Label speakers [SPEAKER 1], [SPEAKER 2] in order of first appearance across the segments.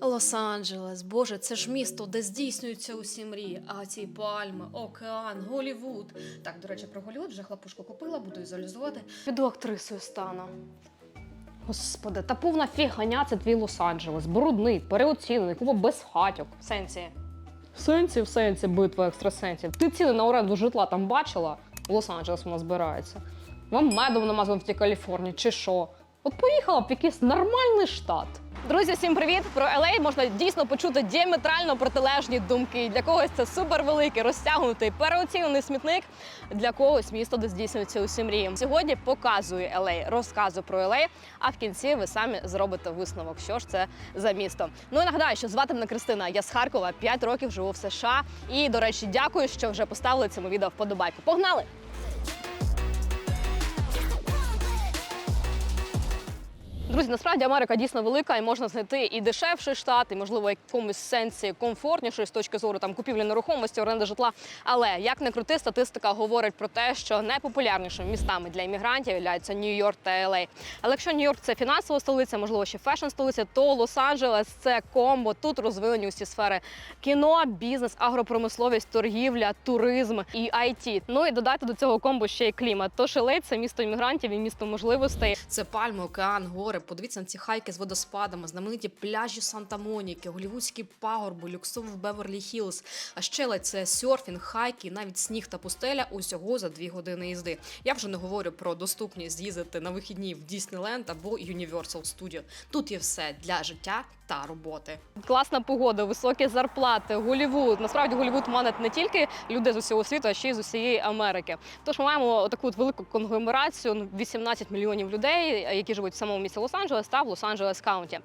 [SPEAKER 1] Лос-Анджелес, боже, це ж місто, де здійснюються усі мрії. А ці пальми, океан, Голівуд. Так, до речі, про Голівуд вже хлопушку купила, буду візуалізувати. Піду актрисою стану.
[SPEAKER 2] Господи, та повна фігня це твій Лос-Анджелес. Брудний, переоцінений, купа безхатьок.
[SPEAKER 1] В сенсі.
[SPEAKER 2] В сенсі, в сенсі, битва екстрасенсів. Ти ціни на оренду житла там бачила? Лос-Анджелес вона збирається. Вам медом намазано в тій Каліфорнії, чи що? От поїхала б в якийсь нормальний штат. Друзі, всім привіт! Про LA можна дійсно почути діаметрально протилежні думки. Для когось це супервеликий, розтягнутий, переоцінений смітник. Для когось місто, де здійснюються усі мрії. Сьогодні показую LA, розказую про LA, а в кінці ви самі зробите висновок, що ж це за місто. Ну і нагадаю, що звати мене Кристина. Я з Харкова, 5 років живу в США. І, до речі, дякую, що вже поставили цьому відео вподобайку. Погнали! Друзі, насправді Америка дійсно велика і можна знайти і дешевший штат, і можливо якомусь сенсі комфортніший з точки зору там купівлі нерухомості, оренди житла. Але як не крути, статистика говорить про те, що найпопулярнішими містами для іммігрантів являються Нью-Йорк та Л.А. Але якщо Нью-Йорк це фінансова столиця, можливо, ще фешн столиця, то Лос-Анджелес це комбо. Тут розвинені усі сфери кіно, бізнес, агропромисловість, торгівля, туризм і IT. Ну і додайте до цього комбо ще й клімат. Тож Л.А. – це місто іммігрантів і місто можливостей.
[SPEAKER 1] Це пальми, океан, гори. Подивіться на ці хайки з водоспадами, знамениті пляжі Санта-Моніки, голівудські пагорби, люксовий Беверлі Хіллз. А ще ледь це серфінг, хайки, навіть сніг та пустеля усього за дві години їзди. Я вже не говорю про доступність з'їздити на вихідні в Діснейленд або Universal Studio. Тут є все для життя та роботи.
[SPEAKER 2] Класна погода, високі зарплати, Голівуд. Насправді Голівуд манить не тільки людей з усього світу, а ще й з усієї Америки. Тож ми маємо таку велику конгломерацію, ну, 18 мільйонів людей, які живуть в самому місті Лос-Анджелес та в Лос-Анджелес Каунті.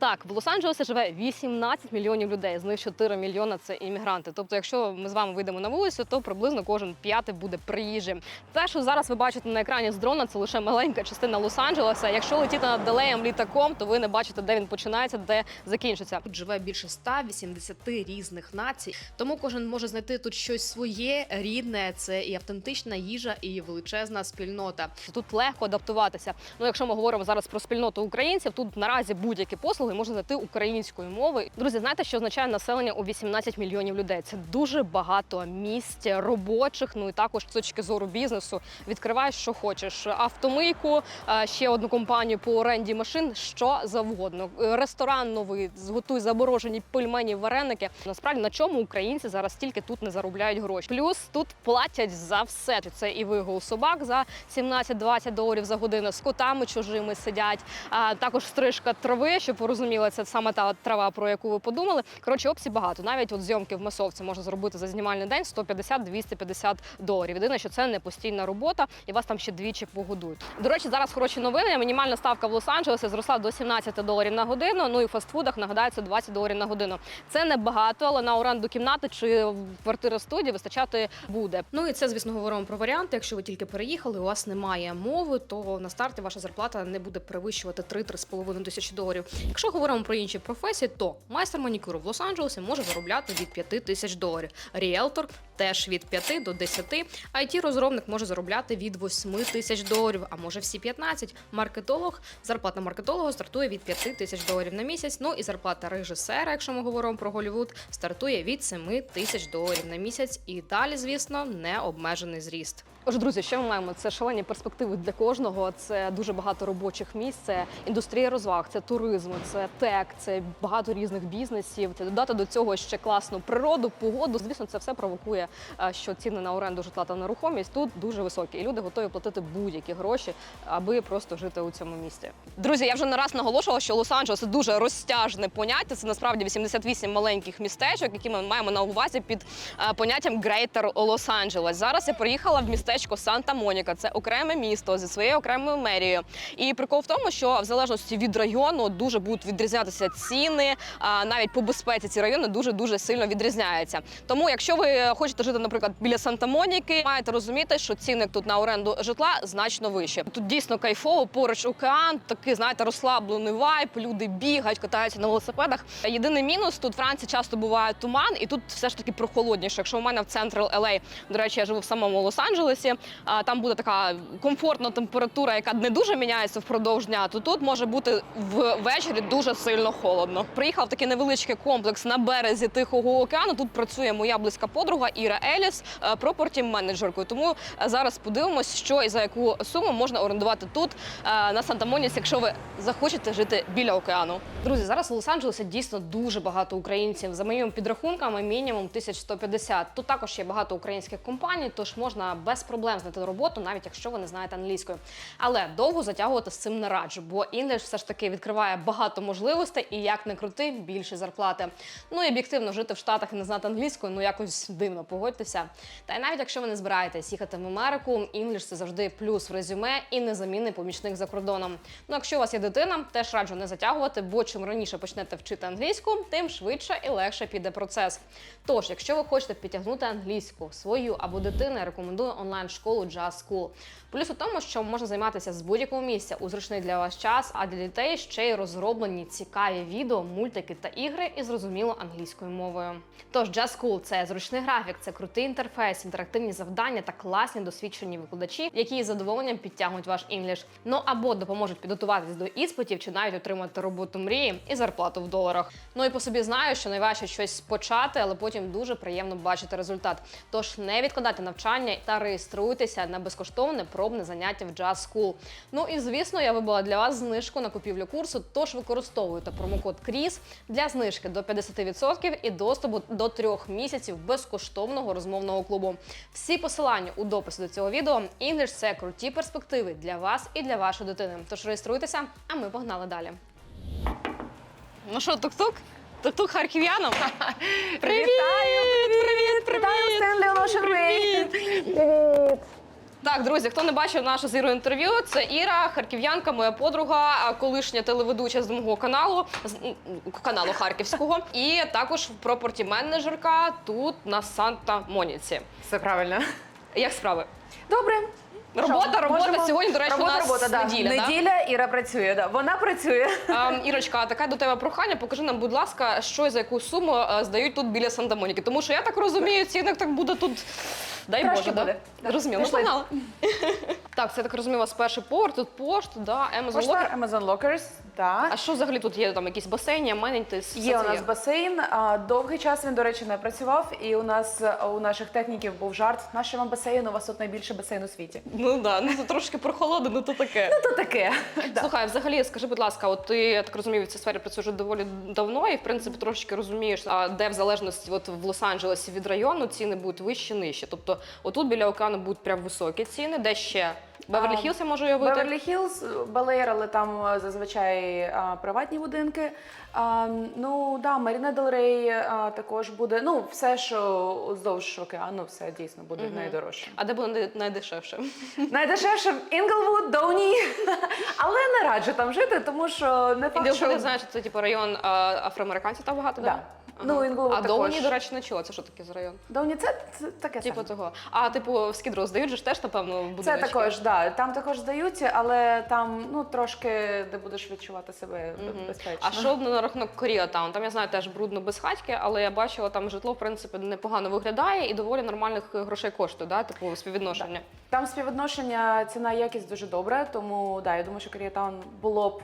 [SPEAKER 2] Так, в Лос-Анджелесі живе 18 мільйонів людей, з них 4 мільйона це іммігранти. Тобто, якщо ми з вами вийдемо на вулицю, то приблизно кожен п'ятий буде приїжджим. Те, що зараз ви бачите на екрані з дрона, це лише маленька частина Лос-Анджелеса. Якщо летіти над Делеєм літаком, то ви не бачите, де він починається, де закінчиться.
[SPEAKER 1] Тут живе більше 180 різних націй, тому кожен може знайти тут щось своє рідне. Це і автентична їжа, і величезна спільнота.
[SPEAKER 2] Тут легко адаптуватися. Ну, якщо ми говоримо зараз про спільноту українців, тут наразі будь-які послуги можна знайти українською мовою. Друзі, знаєте, що означає населення у 18 мільйонів людей? Це дуже багато місць робочих. Ну і також з точки зору бізнесу відкриваєш, що хочеш. Автомийку, е, ще одну компанію по оренді машин, що завгодно. Ресторан новий, зготуй заморожені пельмені, вареники. Насправді на чому українці зараз тільки тут не заробляють гроші. Плюс тут платять за все. Це і вигул собак за 17-20 доларів за годину. З котами чужими сидять. А також стрижка трави, щоб ви розуміли, це саме та трава, про яку ви подумали. Коротше, опцій багато. Навіть от зйомки в масовці можна зробити за знімальний день 150-250 доларів. Єдине, що це не постійна робота, і вас там ще двічі погодують. До речі, зараз хороші новини. Мінімальна ставка в Лос-Анджелесі зросла до 17 доларів на годину. Ну і в фастфудах нагадається 20 доларів на годину. Це не багато, але на оренду кімнати чи квартири студії вистачати буде.
[SPEAKER 1] Ну і це, звісно, говоримо про варіанти. Якщо ви тільки переїхали, у вас немає мови, то на старті ваша зарплата не буде перевищувати 3-3,5 тисячі доларів. Якщо говоримо про інші професії, то майстер манікюру в Лос-Анджелесі може заробляти від 5 тисяч доларів. Ріелтор теж від 5 до 10. it розробник може заробляти від 8 тисяч доларів, а може всі 15. Маркетолог, зарплата маркетолога стартує від 5 тисяч доларів на місяць. Ну і зарплата режисера, якщо ми говоримо про Голлівуд, стартує від 7 тисяч доларів на місяць. І далі, звісно, не обмежений зріст.
[SPEAKER 2] Отже, друзі, що ми маємо? Це шалені перспективи для кожного. Це дуже багато робочих місць, це індустрія розваг, це туризм, це тек, це багато різних бізнесів. Це додати до цього ще класну природу, погоду. Звісно, це все провокує, е, що ціни на оренду житла та нерухомість тут дуже високі, і люди готові платити будь-які гроші, аби просто жити у цьому місті. Друзі, я вже не раз наголошувала, що Лос-Анджелес дуже розтяжне поняття. Це насправді 88 маленьких містечок, які ми маємо на увазі під е, поняттям Greater Лос-Анджелес. Зараз я приїхала в містечко Санта-Моніка. Це окреме місто зі своєю окремою мерією. І прикол в тому, що в залежності від району дуже будуть відрізнятися ціни. А навіть по безпеці ці райони дуже дуже сильно відрізняються. Тому, якщо ви хочете жити, наприклад, біля Санта-Моніки, маєте розуміти, що ціни тут на оренду житла значно вищі. Тут дійсно кайфово, поруч океан, такий, знаєте, розслаблений вайб, люди бігають, катаються на велосипедах. Єдиний мінус тут вранці часто буває туман, і тут все ж таки прохолодніше. Якщо у мене в центр LA, до речі, я живу в самому Лос-Анджелесі, А, там буде така комфортна температура, яка не дуже міняється впродовж дня, то тут може бути ввечері дуже сильно холодно. Приїхав такий невеличкий комплекс на березі Тихого океану. Тут працює моя близька подруга Іра Еліс, пропорті менеджеркою. Тому е, зараз подивимось, що і за яку суму можна орендувати тут е, на Санта-Моніці, якщо ви захочете жити біля океану. Друзі, зараз в Лос-Анджелесі дійсно дуже багато українців. За моїми підрахунками, мінімум 1150. Тут також є багато українських компаній, тож можна без проблем знайти роботу, навіть якщо ви не знаєте англійської. Але довго затягувати з цим не раджу, бо English все ж таки відкриває багато можливостей і як не крути, більше зарплати. Ну і об'єктивно жити в Штатах і не знати англійською, ну якось дивно, погодьтеся. Та й навіть якщо ви не збираєтесь їхати в Америку, English – це завжди плюс в резюме і незамінний помічник за кордоном. Ну, якщо у вас є дитина, теж раджу не затягувати, бо чим раніше почнете вчити англійську, тим швидше і легше піде процес. Тож, якщо ви хочете підтягнути англійську свою або дитину, я рекомендую онлайн-школу Jazz School. Плюс у тому, що можна займатися з будь-якого місця у зручний для вас час, а для дітей ще й розроблені цікаві відео, мультики та ігри і зрозуміло англійською мовою. Тож Jazz School – це зручний графік, це крутий інтерфейс, інтерактивні завдання та класні досвідчені викладачі, які із задоволенням підтягнуть ваш інгліш. Ну або допоможуть підготуватись до іспитів чи навіть отримати роботу мрії і зарплату в доларах. Ну і по собі знаю, що найважче щось почати, але потім дуже приємно бачити результат. Тож не відкладайте навчання та реєструйтеся на безкоштовне пробне заняття в Jazz School. Ну і звісно, я вибрала для вас знижку на купівлю курсу. Тож використовуйте промокод КРІС для знижки до 50% і доступу до трьох місяців безкоштовного розмовного клубу. Всі посилання у дописі до цього відео. English – це круті перспективи для вас і для вашої дитини. Тож реєструйтеся, а ми погнали далі. Ну що, тук-тук? Тук-тук харків'янам? Привіт! Привіт! Привіт!
[SPEAKER 3] Вітаю, Стенлі Олошевий!
[SPEAKER 2] Так, друзі, хто не бачив наше з Ірою інтерв'ю, це Іра, харків'янка, моя подруга, колишня телеведуча з мого каналу, з каналу Харківського, і також пропорті менеджерка тут на Санта-Моніці.
[SPEAKER 3] Все правильно.
[SPEAKER 2] Як справи?
[SPEAKER 3] Добре.
[SPEAKER 2] Робота,
[SPEAKER 3] Що,
[SPEAKER 2] робота.
[SPEAKER 3] можемо?
[SPEAKER 2] Сьогодні, до речі,
[SPEAKER 3] робота,
[SPEAKER 2] у нас
[SPEAKER 3] робота, да.
[SPEAKER 2] неділя, да?
[SPEAKER 3] Неділя, Іра працює, да. Вона працює.
[SPEAKER 2] Ем, Ірочка, таке до тебе прохання. Покажи нам, будь ласка, що і за яку суму е, здають тут біля Санта-Моніки. Тому що я так розумію, цінник так буде тут. Дай
[SPEAKER 3] Трошки
[SPEAKER 2] Боже,
[SPEAKER 3] буде.
[SPEAKER 2] Да?
[SPEAKER 3] Да.
[SPEAKER 2] Розумію. Ну,
[SPEAKER 3] Пішли.
[SPEAKER 2] погнали. Так, це я так розумію, у вас перший поверх, тут пошта, да, Amazon Locker.
[SPEAKER 3] Пошта Amazon Lockers, так.
[SPEAKER 2] А що взагалі тут є? Там якісь басейні, аменітис?
[SPEAKER 3] Є у
[SPEAKER 2] це
[SPEAKER 3] нас басейн. а, Довгий час він, до речі, не працював. І у нас а, у наших техніків був жарт. Наш вам басейн, у вас тут найбільший басейн у світі.
[SPEAKER 2] Ну да, ну тут трошки прохолодно, ну то таке.
[SPEAKER 3] Ну То таке. Да.
[SPEAKER 2] Слухай, взагалі, скажи, будь ласка, от ти я так розумію, в цій сфері працюєш вже доволі давно, і в принципі трошки розумієш, а де в залежності от в Лос-Анджелесі від району ціни будуть вищі, нижчі. Тобто, отут біля океану будуть прям високі ціни, де ще Беверлі Хілс я можу уявити.
[SPEAKER 3] Беверлі Хілз, Балеєр, але там зазвичай а, приватні будинки. А, ну да, Маріна Дел Рей а, також буде. Ну, все, що уздовж океану, все дійсно буде найдорожче.
[SPEAKER 2] А де буде най- найдешевше?
[SPEAKER 3] Найдешевше в Інглвуд, Доуні. Але не раджу там жити, тому що не факт,
[SPEAKER 2] Якщо
[SPEAKER 3] що...
[SPEAKER 2] знаєш, це типу район а, афроамериканців там багато,
[SPEAKER 3] Да.
[SPEAKER 2] да?
[SPEAKER 3] Ну, Інглвуд
[SPEAKER 2] а
[SPEAKER 3] також.
[SPEAKER 2] Доуні, до речі, не чула. Це що таке за район?
[SPEAKER 3] Доуні це, це таке
[SPEAKER 2] Типу
[SPEAKER 3] саме.
[SPEAKER 2] того. А типу в Скідроу здають же ж теж, напевно,
[SPEAKER 3] Це
[SPEAKER 2] будиночки?
[SPEAKER 3] також, да. Там також здають, але там ну трошки де будеш відчувати себе
[SPEAKER 2] Мгм.
[SPEAKER 3] безпечно.
[SPEAKER 2] А що на рахунок Коріатаун? Там я знаю теж брудно без хатьки, але я бачила там житло, в принципі, непогано виглядає і доволі нормальних грошей коштує, да? типу співвідношення.
[SPEAKER 3] Там співвідношення ціна якість дуже добре, тому да, я думаю, що Коріатаун було б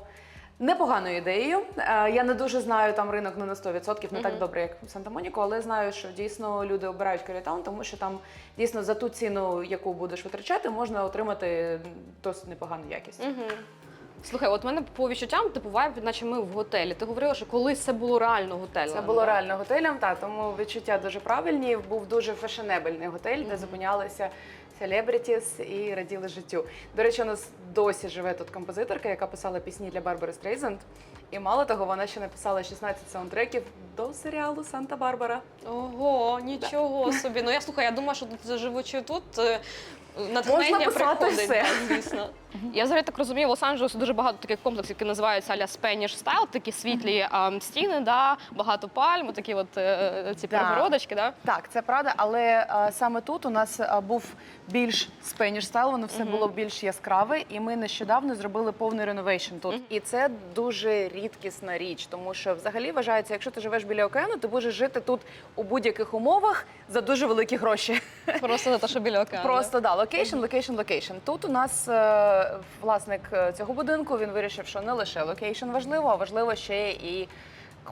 [SPEAKER 3] непоганою ідеєю. Е, Я не дуже знаю там ринок не на 100%, не так добре, як в Санта-Моніку, але знаю, що дійсно люди обирають Коріатаун, тому що там дійсно за ту ціну, яку будеш витрачати, можна отримати досить непогану якість.
[SPEAKER 2] Слухай, от мене по відчуттям типу вайб, наче ми в готелі. Ти говорила, що колись це було реально готелем.
[SPEAKER 3] Це було реально готелем, та тому відчуття дуже правильні. Був дуже фешенебельний готель, де зупинялися селебрітіс і раділи життю. До речі, у нас досі живе тут композиторка, яка писала пісні для Барбари Стрейзенд. І мало того, вона ще написала 16 саундтреків до серіалу Санта-Барбара.
[SPEAKER 2] Ого, нічого собі. Ну я слухай, я думаю, що тут живучи тут. Е, Натхнення
[SPEAKER 3] Можна писати
[SPEAKER 2] приходить,
[SPEAKER 3] все.
[SPEAKER 2] так, звісно. Я взагалі так розумію, в Лос-Анджелесі дуже багато таких комплексів, які називаються аля Spanish Style, такі світлі а, стіни, да, багато пальм, такі от е, ці
[SPEAKER 3] Да.
[SPEAKER 2] перегородочки. Да?
[SPEAKER 3] Так, це правда, але а, саме тут у нас а, був більш Spanish стайл, воно все було більш яскраве, і ми нещодавно зробили повний реновейшн тут. І це дуже рідкісна річ, тому що взагалі вважається, якщо ти живеш біля океану, ти будеш жити тут у будь-яких умовах за дуже великі гроші.
[SPEAKER 2] Просто за те, що біля океану.
[SPEAKER 3] Просто да, локейшн, локейшн, локейшн. Тут у нас е, власник е, цього будинку він вирішив, що не лише локейшн важливо, а важливо ще і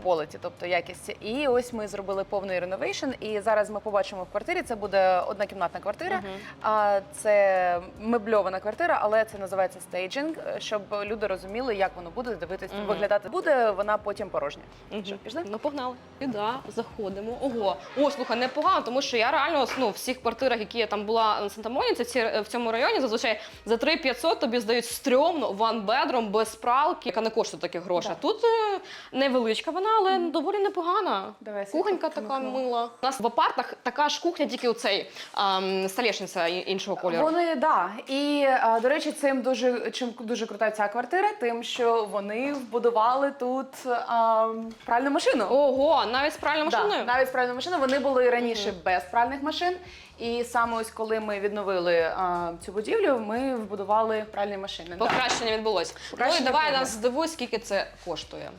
[SPEAKER 3] quality, тобто якість. І ось ми зробили повний реновейшн. І зараз ми побачимо в квартирі. Це буде однокімнатна квартира. А це мебльована квартира, але це називається стейджинг, щоб люди розуміли, як воно буде дивитись,
[SPEAKER 2] Мгм.
[SPEAKER 3] виглядати. Буде вона потім порожня.
[SPEAKER 2] Мгм.
[SPEAKER 3] Що, пішли?
[SPEAKER 2] Ну, погнали. І да, заходимо. Ого. О, слухай, непогано, тому що я реально ну, в всіх квартирах, які я там була на Санта-Моніці, ці в цьому районі, зазвичай за 3-500 тобі здають стрьомно, one bedroom, без пралки, яка не коштує таких грошей.
[SPEAKER 3] Так.
[SPEAKER 2] Тут е, невеличка вона, але доволі непогана.
[SPEAKER 3] Давай,
[SPEAKER 2] Кухонька така
[SPEAKER 3] вмикну.
[SPEAKER 2] мила. У нас в апартах така ж кухня, тільки оцей ем, столешниця іншого кольору.
[SPEAKER 3] Вони да. І а, до речі, цим дуже чим дуже крута ця квартира, тим, що вони вбудували тут а, пральну машину.
[SPEAKER 2] Ого, навіть з пральною
[SPEAKER 3] Да,
[SPEAKER 2] машиною?
[SPEAKER 3] навіть пральну машину. Вони були раніше
[SPEAKER 2] Мгм.
[SPEAKER 3] без пральних машин. І саме ось коли ми відновили а, цю будівлю, ми вбудували пральні машини. Да.
[SPEAKER 2] Покращення відбулось. Ну і давай нас здивуй, скільки це коштує.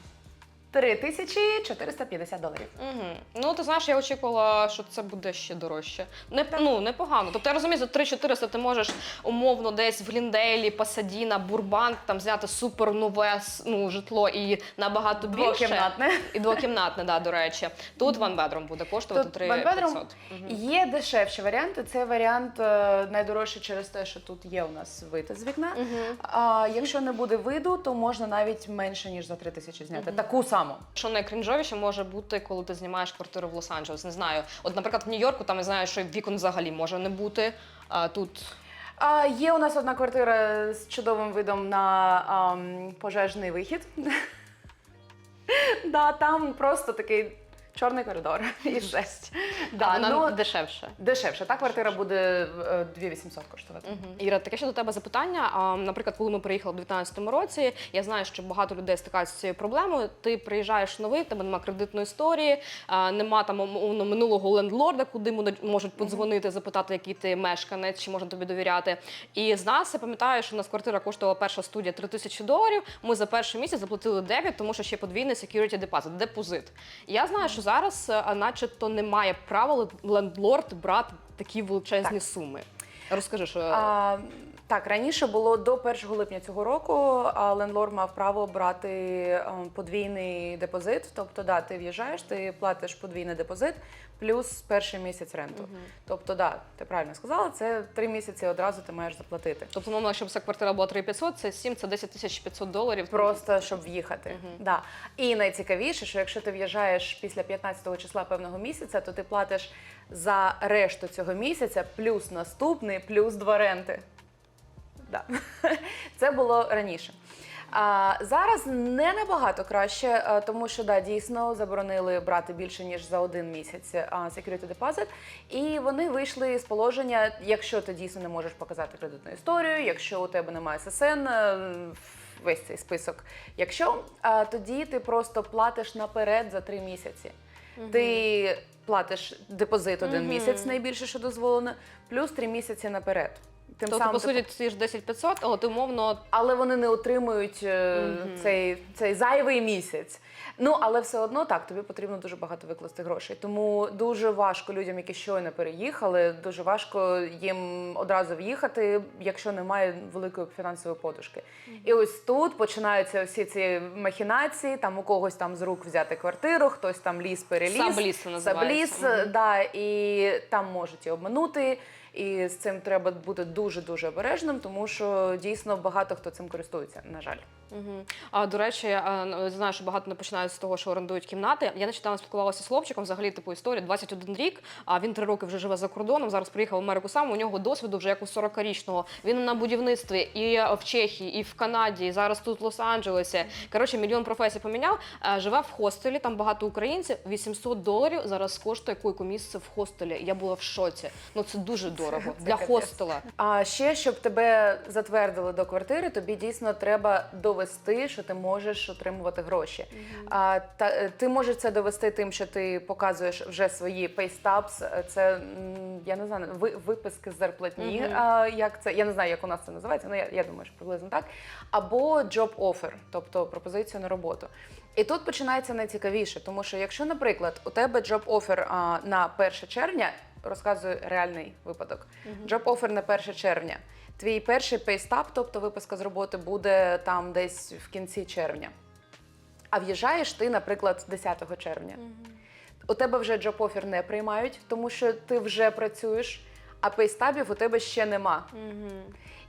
[SPEAKER 3] 3450 доларів.
[SPEAKER 2] Угу. Ну, ти знаєш, я очікувала, що це буде ще дорожче. Не, ну, непогано. Тобто я розумію, за 3-400 ти можеш умовно десь в Глінделі, Пасадіна, Бурбанк там взяти супер нове ну, житло і набагато більше.
[SPEAKER 3] Двокімнатне.
[SPEAKER 2] І двокімнатне, да, до речі. Тут bedroom буде коштувати
[SPEAKER 3] Тут
[SPEAKER 2] 3 500. Мгм.
[SPEAKER 3] Є дешевші варіанти. Це варіант е, найдорожчий через те, що тут є у нас вид з вікна.
[SPEAKER 2] Мгм.
[SPEAKER 3] А якщо не буде виду, то можна навіть менше ніж за 3 тисячі зняти.
[SPEAKER 2] Мгм.
[SPEAKER 3] Таку саму.
[SPEAKER 2] Що найкрінжовіше може бути, коли ти знімаєш квартиру в Лос-Анджелес? Не знаю. От, наприклад, в Нью-Йорку там я знаю, що вікон взагалі може не бути. А тут
[SPEAKER 3] А, є у нас одна квартира з чудовим видом на ам, пожежний вихід. да, там просто такий чорний коридор і жесть. Да,
[SPEAKER 2] а, вона
[SPEAKER 3] ну,
[SPEAKER 2] дешевше.
[SPEAKER 3] дешевше. Та квартира буде е, 2800 коштувати.
[SPEAKER 2] Мгм. Іра, таке ще до тебе запитання. А, наприклад, коли ми приїхали в 2019 році, я знаю, що багато людей стикаються з цією проблемою. Ти приїжджаєш новий, в тебе нема кредитної історії, а, нема там умовно минулого лендлорда, куди му- можуть подзвонити, запитати, який ти мешканець, чи можна тобі довіряти. І з нас я пам'ятаю, що у нас квартира коштувала перша студія 3 тисячі доларів. Ми за перший місяць заплатили 9, тому що ще подвійний security deposit, депозит. І я знаю, що зараз, а, начебто, немає права лендлорд брати такі величезні суми. Розкажи, що
[SPEAKER 3] А, так, раніше було до 1 липня цього року, а лендлорд мав право брати е, подвійний депозит. Тобто, да, ти в'їжджаєш, ти платиш подвійний депозит плюс перший місяць ренту. Тобто, да, ти правильно сказала, це три місяці одразу ти маєш заплатити.
[SPEAKER 2] Тобто, мовно, якщо б ця квартира була 3500, це 7, це 10 тисяч 500 доларів.
[SPEAKER 3] Просто щоб в'їхати.
[SPEAKER 2] Мгм.
[SPEAKER 3] Да. І найцікавіше, що якщо ти в'їжджаєш після 15 числа певного місяця, то ти платиш за решту цього місяця плюс наступний, плюс два ренти. Да. Це було раніше. А, зараз не набагато краще, тому що да, дійсно заборонили брати більше ніж за один місяць security deposit. І вони вийшли з положення, якщо ти дійсно не можеш показати кредитну історію, якщо у тебе немає ССН, е, весь цей список. Якщо тоді ти просто платиш наперед за три місяці. Ти платиш депозит один
[SPEAKER 2] Мгм.
[SPEAKER 3] місяць, найбільше, що дозволено, плюс три місяці наперед. Тим
[SPEAKER 2] Тобто, по
[SPEAKER 3] ти
[SPEAKER 2] суті, ці ж 10 500, але ти умовно
[SPEAKER 3] але вони не отримують е,
[SPEAKER 2] Мгм.
[SPEAKER 3] цей, цей зайвий місяць. Ну але все одно так, тобі потрібно дуже багато викласти грошей. Тому дуже важко людям, які щойно переїхали, дуже важко їм одразу в'їхати, якщо немає великої фінансової подушки. І ось тут починаються всі ці махінації. Там у когось там з рук взяти квартиру, хтось там ліс переліз.
[SPEAKER 2] Сабліс це називається.
[SPEAKER 3] Сабліс,
[SPEAKER 2] Мгм.
[SPEAKER 3] да, і там можуть і обманути. І з цим треба бути дуже дуже обережним, тому що дійсно багато хто цим користується. На жаль,
[SPEAKER 2] Угу. А до речі, я е, знаю, що багато не починають з того, що орендують кімнати. Я нещодавно спілкувалася з хлопчиком, взагалі типу історія 21 рік. А він три роки вже живе за кордоном. Зараз приїхав в Америку сам. У нього досвіду вже як у 40-річного. Він на будівництві і в Чехії, і в Канаді, і зараз тут в Лос-Анджелесі. Коротше, мільйон професій поміняв. Е, Живе в хостелі, там багато українців. 800 доларів зараз коштує койку місце в хостелі. Я була в шоці. Ну це дуже дорого
[SPEAKER 3] це
[SPEAKER 2] для хостела.
[SPEAKER 3] а ще щоб тебе затвердили до квартири, тобі дійсно треба довести, що ти можеш отримувати гроші. А та е, ти можеш це довести тим, що ти показуєш вже свої paystubs, Це я не знаю, ви- виписки з зарплатні. А, як це я не знаю, як у нас це називається. Ну я, я думаю, що приблизно так. Або job offer, тобто пропозицію на роботу. І тут починається найцікавіше, тому що якщо, наприклад, у тебе job offer а, на 1 червня. Розказую реальний випадок. Job offer на 1 червня. Твій перший пейстап, тобто виписка з роботи, буде там десь в кінці червня. А в'їжджаєш ти, наприклад, 10 червня. У тебе вже job offer не приймають, тому що ти вже працюєш, а пейстабів у тебе ще нема.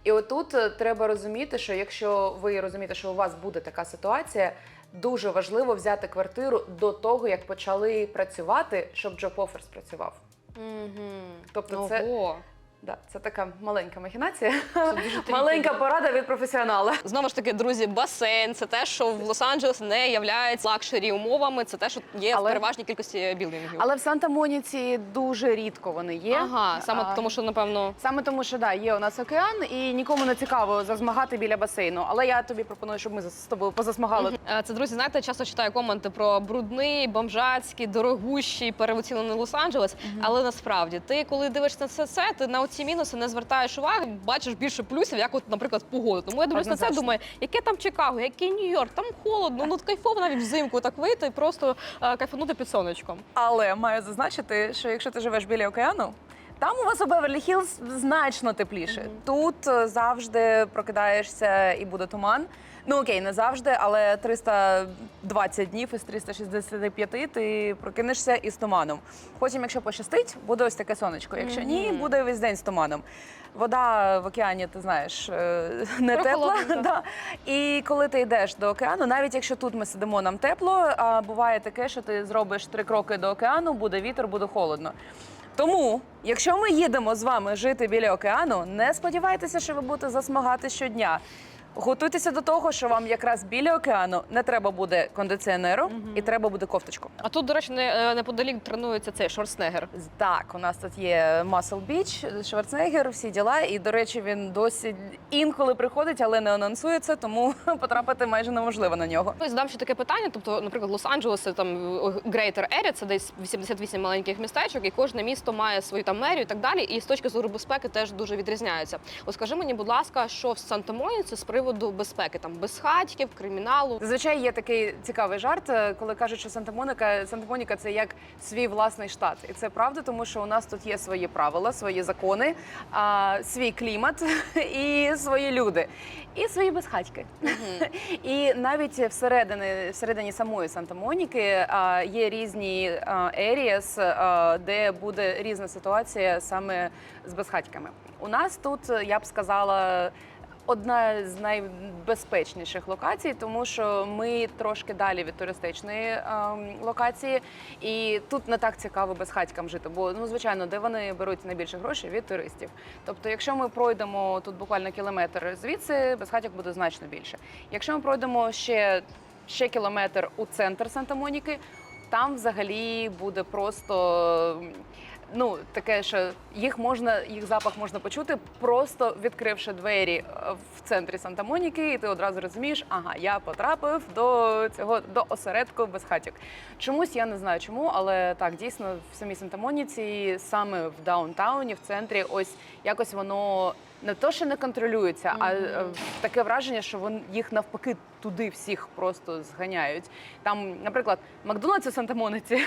[SPEAKER 3] І отут е, треба розуміти, що якщо ви розумієте, що у вас буде така ситуація, дуже важливо взяти квартиру до того, як почали працювати, щоб job offer спрацював. Тобто це,
[SPEAKER 2] Ого.
[SPEAKER 3] Да, це така маленька махінація, маленька порада від професіонала.
[SPEAKER 2] Знову ж таки, друзі, басейн це те, що в Лос-Анджелес не являється лакшері умовами. Це те, що є
[SPEAKER 3] Але-
[SPEAKER 2] в переважній кількості білдингів.
[SPEAKER 3] Але в Санта-Моніці дуже рідко вони є.
[SPEAKER 2] Ага, саме
[SPEAKER 3] А,
[SPEAKER 2] тому, що напевно.
[SPEAKER 3] Саме тому, що да, є у нас океан, і нікому не цікаво зазмагати біля басейну. Але я тобі пропоную, щоб ми з тобою позасмагали.
[SPEAKER 2] Е, Це друзі, знаєте, часто читаю коменти про брудний, бомжацький, дорогущий, переоцінений Лос-Анджелес. Але насправді ти, коли дивишся на це, це ти на оці мінуси не звертаєш уваги, бачиш більше плюсів, як, от, наприклад, погоду. Тому я дивлюсь на це,
[SPEAKER 3] Однозначно.
[SPEAKER 2] думаю, яке там Чикаго, який Нью-Йорк, там холодно, ну кайфово навіть взимку так вийти і просто е, кайфанути під сонечком.
[SPEAKER 3] Але маю зазначити, що якщо ти живеш біля океану. Там у вас у Беверлі Хіллз значно тепліше. Тут е, завжди прокидаєшся і буде туман. Ну окей, не завжди, але 320 днів із 365 ти прокинешся із туманом. Потім, якщо пощастить, буде ось таке сонечко. Якщо ні, буде весь день з туманом. Вода в океані, ти знаєш, е, не тепла. Да. І коли ти йдеш до океану, навіть якщо тут ми сидимо, нам тепло, а буває таке, що ти зробиш три кроки до океану, буде вітер, буде холодно. Тому, якщо ми їдемо з вами жити біля океану, не сподівайтеся, що ви будете засмагати щодня. Готуйтеся до того, що вам якраз біля океану не треба буде кондиціонеру і треба буде кофточку.
[SPEAKER 2] А тут, до речі, не, е, неподалік тренується цей Шварценеггер.
[SPEAKER 3] Так, у нас тут є Muscle Beach, Шварценеггер, всі діла. І, до речі, він досі інколи приходить, але не анонсується, тому потрапити майже неможливо на нього.
[SPEAKER 2] Ось задам ще таке питання. Тобто, наприклад, Лос-Анджелес, там е, Greater Area, це десь 88 маленьких містечок, і кожне місто має свою там мерію і так далі. І з точки зору безпеки теж дуже відрізняються. От скажи мені, будь ласка, що в Санта-Моніці з приводу безпеки, там безхатьків, криміналу.
[SPEAKER 3] Зазвичай є такий цікавий жарт, е, коли кажуть, що Санта-Моніка, Санта-Моніка це як свій власний штат. І це правда, тому що у нас тут є свої правила, свої закони, а, свій клімат і свої люди, і свої безхатьки. І навіть всередині, всередині самої Санта-Моніки а, є різні а, де буде різна ситуація саме з безхатьками. У нас тут, я б сказала, одна з найбезпечніших локацій, тому що ми трошки далі від туристичної ем, локації, і тут не так цікаво безхатькам жити. Бо ну звичайно, де вони беруть найбільше грошей від туристів. Тобто, якщо ми пройдемо тут буквально кілометр звідси, безхатьок буде значно більше. Якщо ми пройдемо ще, ще кілометр у центр Санта-Моніки, там взагалі буде просто. Ну, таке, що їх можна, їх запах можна почути, просто відкривши двері е, в центрі Санта-Моніки, і ти одразу розумієш, ага, я потрапив до цього до осередку безхатьок. Чомусь я не знаю чому, але так дійсно в самій Санта-Моніці, саме в даунтауні, в центрі, ось якось воно не то, що не контролюється, а е, таке враження, що вон їх навпаки туди всіх просто зганяють. Там, наприклад, Макдональдс у Санта-Моніці.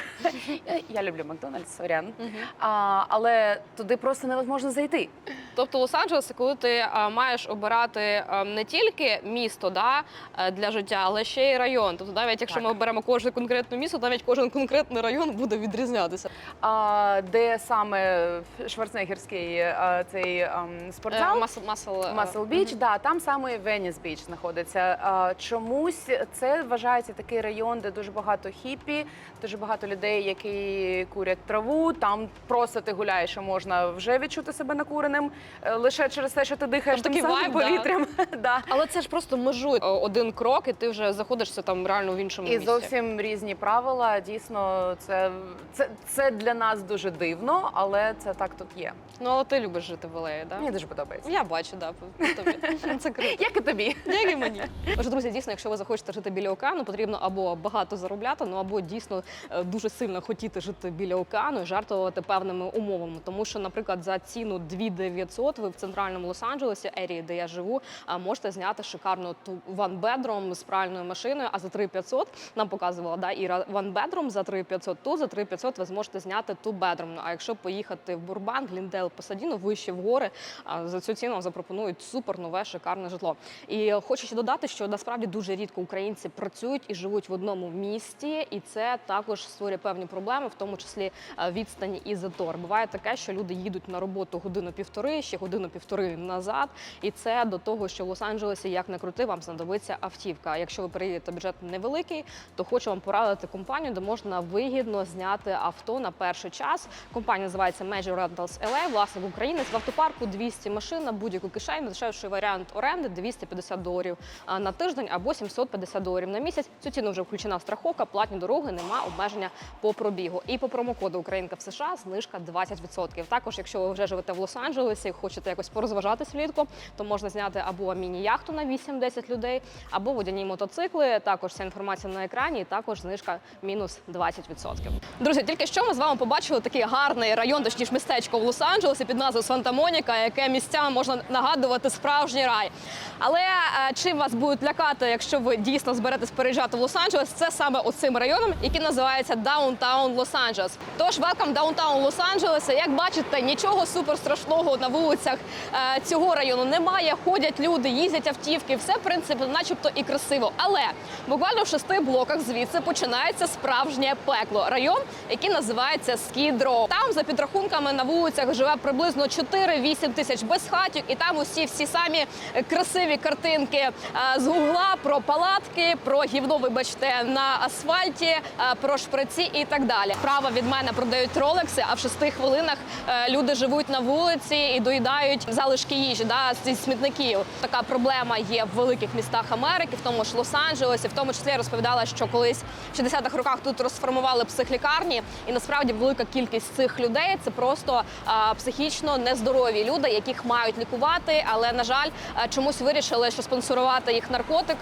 [SPEAKER 3] Я- Я люблю Макдональдс, сорян. А, але туди просто невозможно зайти.
[SPEAKER 2] Тобто Лос-Анджелес, коли ти а, маєш обирати а, не тільки місто да, е, для життя, але ще й район. Тобто, навіть якщо ми оберемо кожне конкретне місто, навіть кожен конкретний район буде відрізнятися.
[SPEAKER 3] А, де саме Шварценеггерський а, цей ам, спортзал?
[SPEAKER 2] Масл, масл, е,
[SPEAKER 3] Масл Біч, да, там саме Веніс Біч знаходиться. А, чомусь це вважається такий район, де дуже багато хіпі, дуже багато людей, які курять траву. Там просто ти гуляєш, і можна вже відчути себе накуреним е, лише через те, що ти дихаєш
[SPEAKER 2] такий
[SPEAKER 3] самим
[SPEAKER 2] вайб,
[SPEAKER 3] повітрям. да.
[SPEAKER 2] Але це ж просто межує один крок, і ти вже заходишся там реально в іншому
[SPEAKER 3] І
[SPEAKER 2] місці.
[SPEAKER 3] зовсім різні правила. Дійсно, це, це, це для нас дуже дивно, але це так тут є.
[SPEAKER 2] Ну але ти любиш жити в Елеї, да?
[SPEAKER 3] Мені дуже подобається. подобається.
[SPEAKER 2] Я бачу, да, по тобі. Це круто.
[SPEAKER 3] Як і тобі.
[SPEAKER 2] Як і мені. Отже, друзі, дійсно, якщо ви захочете жити біля океану, потрібно або багато заробляти, ну або дійсно е, дуже сильно хотіти жити біля океану і жартувати певними умовами. Тому що, наприклад, за ціну 2900 ви в центральному Лос-Анджелесі, ерії, де я живу, а, можете зняти шикарну ту bedroom з пральною машиною. А за 3500 нам показувала да, Іра bedroom за 3500, Тут за 3500 ви зможете зняти ту. Ну, А якщо поїхати в Бурбан, Гліндейл, Пасадіно, вище в гори, а, за цю ціну вам запропонують супер нове шикарне житло. І хочу ще додати, що насправді дуже рідко українці працюють і живуть в одному місті, і це також створює певні проблеми, в тому числі е, відстані і затор. Буває таке, що люди їдуть на роботу годину-півтори, ще годину-півтори назад. І це до того, що в Лос-Анджелесі, як не крути, вам знадобиться автівка. Якщо ви переїдете бюджет невеликий, то хочу вам порадити компанію, де можна вигідно зняти авто на перший час. Компанія називається Major Rentals LA, власник українець в автопарку 200 машин на будь-яку кишеню. Дешевший варіант оренди 250 доларів на тиждень або 750 доларів на місяць. Цю ціну вже включена страховка, платні дороги, нема обмеження по пробігу. І по промокоду Українка в США знижка 20%. Також, якщо ви вже живете в Лос-Анджелесі, хочете якось порозважатись влітку, то можна зняти або міні-яхту на 8-10 людей, або водяні мотоцикли. Також ця інформація на екрані, і також знижка мінус 20%. Друзі, тільки що ми з вами побачили такий гарний район, точніше містечко в Лос-Анджелесі під назвою Санта-Моніка, яке місцями можна нагадувати справжній рай. Але е, чим вас будуть лякати, якщо ви дійсно зберетесь переїжджати в Лос-Анджелес, це саме оцим районом, який називається Даунтаун Лос-Анджелес. Тож welcome Даунтаун Лос-Анджелеса. Як бачите, нічого супер страшного на вулицях е, цього району немає. Ходять люди, їздять автівки, все в принципі, начебто і красиво. Але буквально в шести блоках звідси починається справжнє пекло. Район, який називається Скідро. Там за підрахунками на вулицях живе приблизно 4-8 тисяч безхатів, і там усі всі самі красиві картинки е, з гугла про палатки, про гівно, вибачте, на асфальті, е, про шприці і так далі. Право від мене продають ролекси, а в шести хвилинах е, люди живуть на вулиці і доїдають залишки їжі да, зі смітників. Така проблема є в великих містах Америки, в тому ж Лос-Анджелесі. В тому числі я розповідала, що колись в 60-х роках тут розформували психлікарні, і насправді велика кількість цих людей це просто а, психічно нездорові люди, яких мають лікувати, але на жаль, чомусь вирішили, що спонсорувати їх наркотиками,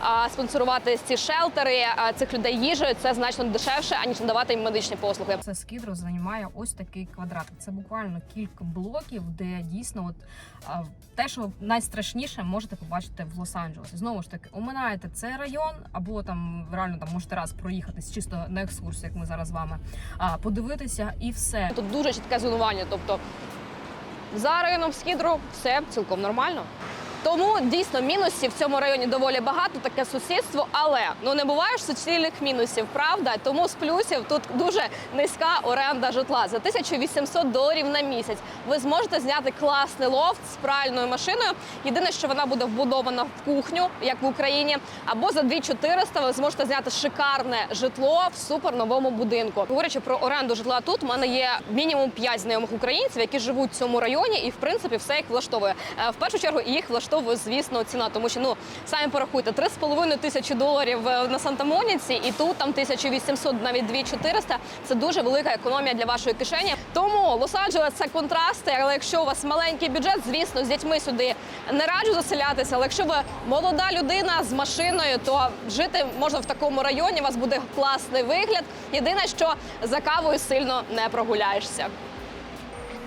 [SPEAKER 2] а, спонсорувати ці шелтери цих людей їжею це значно дешевше аніж надавати їм медичні послуги.
[SPEAKER 1] Це скідро займає ось такий квадратик. Це буквально кілька блоків, де дійсно от те, що найстрашніше, можете побачити в Лос-Анджелесі. Знову ж таки, оминаєте цей район, або там реально там можете раз проїхатись чисто на екскурсію, як ми зараз з вами, подивитися і все.
[SPEAKER 2] Тут дуже чітке зонування. Тобто за районом Скідру все цілком нормально. Тому дійсно мінусів в цьому районі доволі багато, таке сусідство, але ну не буває ж суцільних мінусів, правда? Тому з плюсів тут дуже низька оренда житла. За 1800 доларів на місяць ви зможете зняти класний лофт з пральною машиною. Єдине, що вона буде вбудована в кухню, як в Україні, або за 2400 ви зможете зняти шикарне житло в суперновому будинку. Говорячи про оренду житла тут, у мене є мінімум 5 знайомих українців, які живуть в цьому районі, і в принципі все їх влаштовує. Е, В першу чергу їх влаштовує, звісно, ціна, тому що ну самі порахуйте 3,5 тисячі доларів е, на Санта-Моніці, і тут там 1800, навіть 2400 – Це дуже велика економія для вашої кишені. Тому Лос-Анджелес це контрасти. Але якщо у вас маленький бюджет, звісно, з дітьми сюди не раджу заселятися. Але якщо ви молода людина з машиною, то жити можна в такому районі. У вас буде класний вигляд. Єдине, що за кавою сильно не прогуляєшся.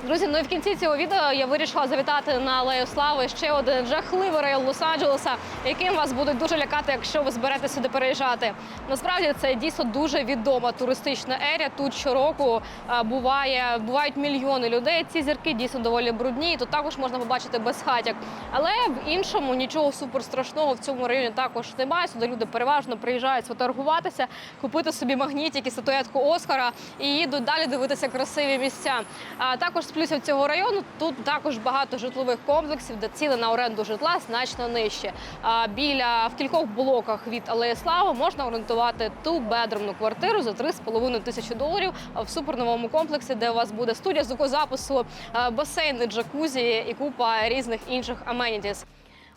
[SPEAKER 2] Друзі, ну і в кінці цього відео я вирішила завітати на Алею Слави ще один жахливий район Лос-Анджелеса, яким вас будуть дуже лякати, якщо ви зберете сюди переїжджати. Насправді це дійсно дуже відома туристична ерія. Тут щороку буває бувають мільйони людей. Ці зірки дійсно доволі брудні. і Тут також можна побачити безхатяк. Але в іншому нічого суперстрашного в цьому районі також немає. Сюди люди переважно приїжджають сфотографуватися, купити собі магнітики, статуетку Оскара і їдуть далі дивитися красиві місця. А також плюсів цього району тут також багато житлових комплексів, де ціни на оренду житла значно нижче. А біля в кількох блоках від Алеї Слави можна орендувати ту бедромну квартиру за 3,5 тисячі доларів в суперновому комплексі, де у вас буде студія звукозапису, басейни, джакузі і купа різних інших аменітіс.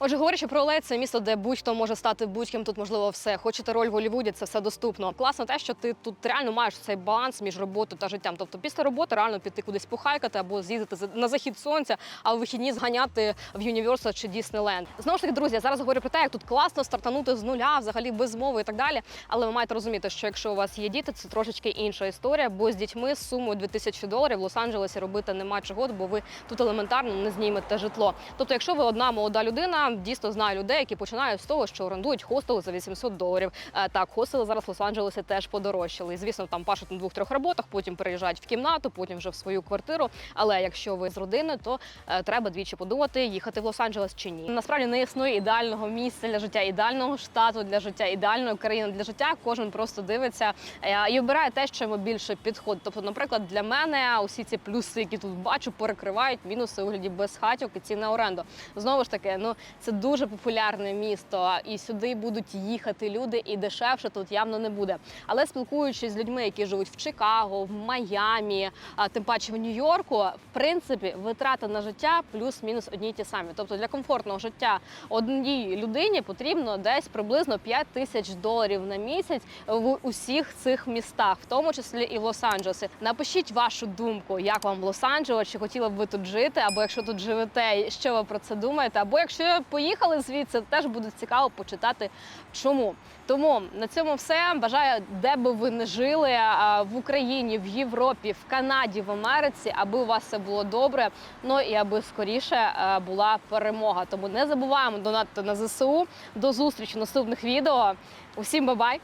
[SPEAKER 2] Отже, говорячи про LA, це місто, де будь-хто може стати будь-ким. Тут можливо все. Хочете роль в Голлівуді, це все доступно. Класно те, що ти тут реально маєш цей баланс між роботою та життям. Тобто після роботи реально піти кудись похайкати або з'їздити на захід сонця, а у вихідні зганяти в Юніверсал чи Діснейленд. Знову ж таки, друзі, я зараз говорю про те, як тут класно стартанути з нуля, взагалі без мови і так далі. Але ви маєте розуміти, що якщо у вас є діти, це трошечки інша історія, бо з дітьми з сумою 2000 доларів в Лос-Анджелесі робити нема чого, бо ви тут елементарно не знімете житло. Тобто, якщо ви одна молода людина, дійсно знаю людей, які починають з того, що орендують хостел за 800 доларів. Е, Так, хостели зараз в Лос-Анджелесі теж подорожчали. І звісно, там пашуть на двох-трьох роботах, потім переїжджають в кімнату, потім вже в свою квартиру. Але якщо ви з родини, то е, треба двічі подумати, їхати в Лос-Анджелес чи ні. Насправді не існує ідеального місця для життя, ідеального штату для життя, ідеальної країни для життя. Кожен просто дивиться е, і обирає те, що йому більше підходить. Тобто, наприклад, для мене усі ці плюси, які тут бачу, перекривають мінуси у вигляді безхатьок і ціни на оренду. Знову ж таки, ну це дуже популярне місто, і сюди будуть їхати люди, і дешевше тут явно не буде. Але спілкуючись з людьми, які живуть в Чикаго, в Майамі, а тим паче в Нью-Йорку, в принципі, витрати на життя плюс-мінус одні й ті самі. Тобто для комфортного життя одній людині потрібно десь приблизно 5 тисяч доларів на місяць в усіх цих містах, в тому числі і в Лос-Анджелесі. Напишіть вашу думку, як вам Лос-Анджелес, чи хотіли б ви тут жити, або якщо тут живете, що ви про це думаєте, або якщо поїхали звідси, теж буде цікаво почитати, чому. Тому на цьому все. Бажаю, де би ви не жили в Україні, в Європі, в Канаді, в Америці, аби у вас все було добре. Ну і аби скоріше була перемога. Тому не забуваємо донатити на ЗСУ. До зустрічі в наступних відео. Усім бабай!